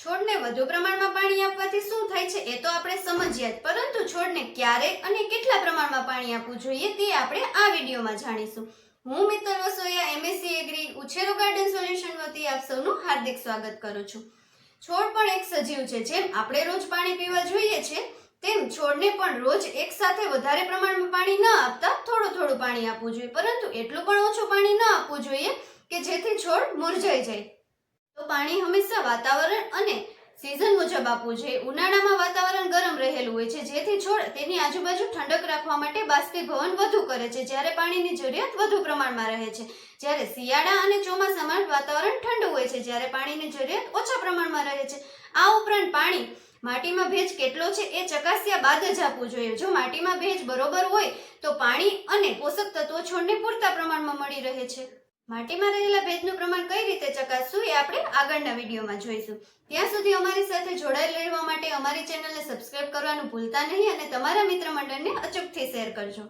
છોડને વધુ પ્રમાણમાં પાણી આપવાથી શું થાય છે એ તો આપણે સમજ્યા જ. પરંતુ છોડને ક્યારે અને કેટલા પ્રમાણમાં પાણી આપવું જોઈએ તે આપણે આ વિડીયોમાં જાણીશું. હું Mittal Vasoya MSc agri Uchhero garden solution વતી આપ સૌનું હાર્દિક સ્વાગત કરું છું. છોડ પણ એક સજીવ છે, જેમ આપણે રોજ પાણી પીવા જોઈએ છે, તેમ છોડને પણ રોજ એક સાથે વધારે પ્રમાણમાં પાણી ન આપતા થોડું થોડું પાણી આપવું જોઈએ. પરંતુ એટલું પણ ઓછું પાણી ન આપવું જોઈએ કે જેથી છોડ મુરઝાઈ જાય. તો પાણી હંમેશા વાતાવરણ અને સિઝન મુજબ આપવું જોઈએ. ઉનાળામાં વાતાવરણ ગરમ રહેલું હોય છે. જેથી છોડ તેની આજુબાજુ ઠંડક રાખવા માટે બાષ્પીભવન વધુ કરે છે. જ્યારે પાણીની જરૂરિયાત વધુ પ્રમાણમાં રહે છે. જ્યારે શિયાળા અને ચોમાસામાં વાતાવરણ ઠંડુ હોય છે, જ્યારે પાણીની જરૂરિયાત ઓછા પ્રમાણમાં રહે છે. આ ઉપરાંત પાણી માટીમાં ભેજ કેટલો છે એ ચકાસ્યા બાદ જ આપવું જોઈએ. જો માટીમાં ભેજ બરોબર હોય, તો પાણી અને પોષક તત્વો છોડને પૂરતા પ્રમાણમાં મળી રહે છે. માટીમાં રહેલા ભેજનું પ્રમાણ કઈ રીતે ચકાસવું એ આપણે આગળના વિડીયોમાં જોઈશું. ત્યાં સુધી અમારી સાથે જોડાયેલ રહેવા માટે અમારી ચેનલને સબસ્ક્રાઇબ કરવાનું ભૂલતા નહીં અને તમારા મિત્ર મંડળને અચૂકથી શેર કરજો.